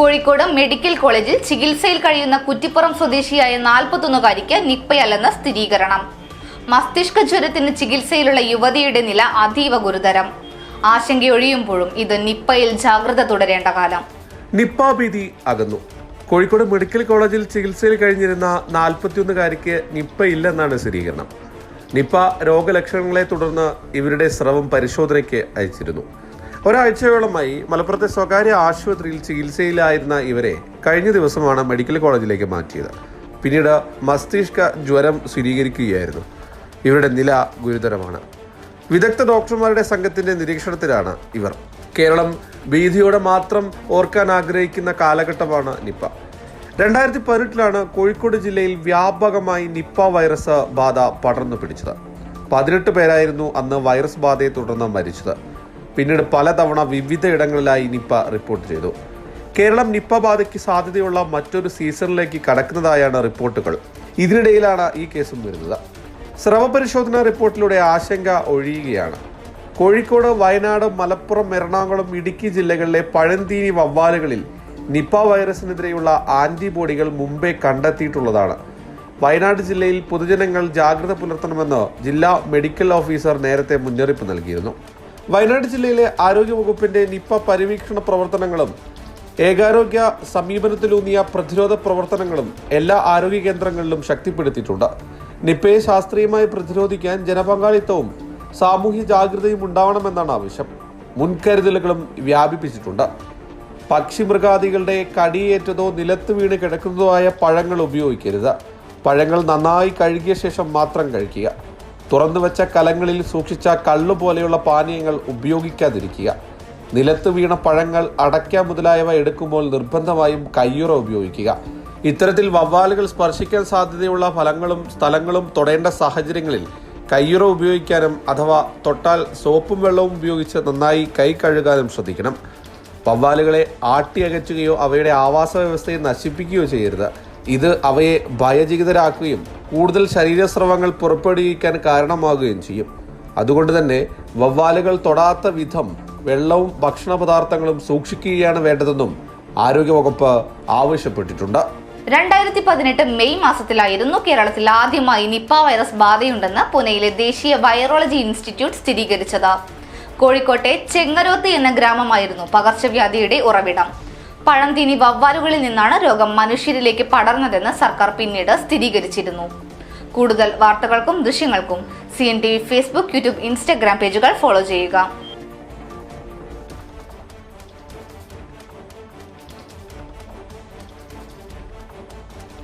Kozhikode medical കോളേജിൽ ചികിത്സയിൽ കഴിയുന്ന കുറ്റിപ്പുറം സ്വദേശിയായ നാൽപ്പത്തൊന്നുകാരിക്ക് നിപ്പയല്ലെന്ന സ്ഥിരീകരണം. മസ്തിഷ്ക ജ്വരത്തിന് ചികിത്സയിലുള്ള യുവതിയുടെ നില അതീവ ഗുരുതരം. ആശങ്കയൊഴിയുമ്പോഴും ഇത് നിപ്പയിൽ ജാഗ്രത തുടരേണ്ട കാലം. നിപ്പ ഭീതി അകന്നു. കോഴിക്കോട് മെഡിക്കൽ കോളേജിൽ ചികിത്സയിൽ കഴിഞ്ഞിരുന്ന നാൽപ്പത്തിയൊന്നുകാരിക്ക് നിപ്പ ഇല്ലെന്നാണ് സ്ഥിരീകരണം. നിപ്പ രോഗലക്ഷണങ്ങളെ തുടർന്ന് ഇവരുടെ സ്രവം പരിശോധനയ്ക്ക് അയച്ചിരുന്നു. ഒരാഴ്ചയോളമായി മലപ്പുറത്തെ സ്വകാര്യ ആശുപത്രിയിൽ ചികിത്സയിലായിരുന്ന ഇവരെ കഴിഞ്ഞ ദിവസമാണ് മെഡിക്കൽ കോളേജിലേക്ക് മാറ്റിയത്. പിന്നീട് മസ്തിഷ്ക ജ്വരം സ്ഥിരീകരിക്കുകയായിരുന്നു. ഇവരുടെ നില ഗുരുതരമാണ്. വിദഗ്ധ ഡോക്ടർമാരുടെ സംഘത്തിന്റെ നിരീക്ഷണത്തിലാണ് ഇവർ. കേരളം ഭീതിയോടെ മാത്രം ഓർക്കാൻ ആഗ്രഹിക്കുന്ന കാലഘട്ടമാണ് നിപ്പ. രണ്ടായിരത്തി പതിനെട്ടിലാണ് കോഴിക്കോട് ജില്ലയിൽ വ്യാപകമായി നിപ്പ വൈറസ് ബാധ പടർന്നു പിടിച്ചത്. പതിനെട്ട് പേരായിരുന്നു അന്ന് വൈറസ് ബാധയെ തുടർന്ന് മരിച്ചത്. പിന്നീട് പലതവണ വിവിധ ഇടങ്ങളിലായി നിപ്പ റിപ്പോർട്ട് ചെയ്തു. കേരളം നിപ്പ ബാധയ്ക്ക് സാധ്യതയുള്ള മറ്റൊരു സീസണിലേക്ക് കടക്കുന്നതായാണ് റിപ്പോർട്ടുകൾ. ഇതിനിടയിലാണ് ഈ കേസും വരുന്നത്. സ്രവ പരിശോധനാ റിപ്പോർട്ടിലൂടെ ആശങ്ക ഒഴിയുകയാണ്. കോഴിക്കോട് വയനാട് മലപ്പുറം എറണാകുളം ഇടുക്കി ജില്ലകളിലെ പഴന്തീനി വവ്വാലുകളിൽ നിപ്പ വൈറസിനെതിരെയുള്ള ആന്റിബോഡികൾ മുമ്പേ കണ്ടെത്തിയിട്ടുള്ളതാണ്. വയനാട് ജില്ലയിൽ പൊതുജനങ്ങൾ ജാഗ്രത പുലർത്തണമെന്ന് ജില്ലാ മെഡിക്കൽ ഓഫീസർ നേരത്തെ മുന്നറിയിപ്പ് നൽകിയിരുന്നു. വയനാട് ജില്ലയിലെ ആരോഗ്യവകുപ്പിന്റെ നിപ്പ പരിവീക്ഷണ പ്രവർത്തനങ്ങളും ഏകാരോഗ്യ സമീപനത്തിലൂന്നിയ പ്രതിരോധ പ്രവർത്തനങ്ങളും എല്ലാ ആരോഗ്യ കേന്ദ്രങ്ങളിലും ശക്തിപ്പെടുത്തിയിട്ടുണ്ട്. നിപ്പയെ ശാസ്ത്രീയമായി പ്രതിരോധിക്കാൻ ജനപങ്കാളിത്തവും സാമൂഹ്യ ജാഗ്രതയും ഉണ്ടാവണമെന്നാണ് ആവശ്യം. മുൻകരുതലുകളും വ്യാപിപ്പിച്ചിട്ടുണ്ട്. പക്ഷിമൃഗാദികളുടെ കടിയേറ്റതോ നിലത്ത് വീണ് കിടക്കുന്നതോ ആയ പഴങ്ങൾ ഉപയോഗിക്കരുത്. പഴങ്ങൾ നന്നായി കഴുകിയ ശേഷം മാത്രം കഴിക്കുക. തുറന്നു വെച്ച കലങ്ങളിൽ സൂക്ഷിച്ച കള്ളു പോലെയുള്ള പാനീയങ്ങൾ ഉപയോഗിക്കാതിരിക്കുക. നിലത്ത് വീണ പഴങ്ങൾ അടയ്ക്ക മുതലായവ എടുക്കുമ്പോൾ നിർബന്ധമായും കയ്യുറ ഉപയോഗിക്കുക. ഇത്തരത്തിൽ വവ്വാലുകൾ സ്പർശിക്കാൻ സാധ്യതയുള്ള ഫലങ്ങളും സ്ഥലങ്ങളും തൊടേണ്ട സാഹചര്യങ്ങളിൽ കയ്യുറ ഉപയോഗിക്കാനും അഥവാ തൊട്ടാൽ സോപ്പും വെള്ളവും ഉപയോഗിച്ച് നന്നായി കൈ കഴുകാനും ശ്രദ്ധിക്കണം. വവ്വാലുകളെ ആട്ടിയകറ്റുകയോ അവയുടെ ആവാസ വ്യവസ്ഥയെ നശിപ്പിക്കുകയോ ചെയ്യരുത്. ഇത് അവയെ ഭയചകിതരാക്കുകയും കൂടുതൽ ശരീരസ്രവങ്ങൾ പുറപ്പെടുവിക്കാൻ കാരണമാകുകയും ചെയ്യും. അതുകൊണ്ട് തന്നെ വവ്വാലുകൾ തൊടാത്ത വിധം വെള്ളവും ഭക്ഷണ പദാർത്ഥങ്ങളും സൂക്ഷിക്കുകയാണ് വേണ്ടതെന്നും ആരോഗ്യവകുപ്പ് ആവശ്യപ്പെട്ടിട്ടുണ്ട്. രണ്ടായിരത്തി പതിനെട്ട് മെയ് മാസത്തിലായിരുന്നു കേരളത്തിൽ ആദ്യമായി നിപ്പ വൈറസ് ബാധയുണ്ടെന്ന് പുനെയിലെ ദേശീയ വൈറോളജി ഇൻസ്റ്റിറ്റ്യൂട്ട് സ്ഥിരീകരിച്ചത്. കോഴിക്കോട്ടെ ചെങ്ങരോത്ത് എന്ന ഗ്രാമമായിരുന്നു പകർച്ചവ്യാധിയുടെ ഉറവിടം. പഴംതീനി വവ്വാലുകളിൽ നിന്നാണ് രോഗം മനുഷ്യരിലേക്ക് പടർന്നതെന്ന് സർക്കാർ പിന്നീട് സ്ഥിരീകരിച്ചിരുന്നു. കൂടുതൽ വാർത്തകൾക്കും ദൃശ്യങ്ങൾക്കും C N T V Facebook YouTube Instagram പേജുകൾ ഫോളോ ചെയ്യുക.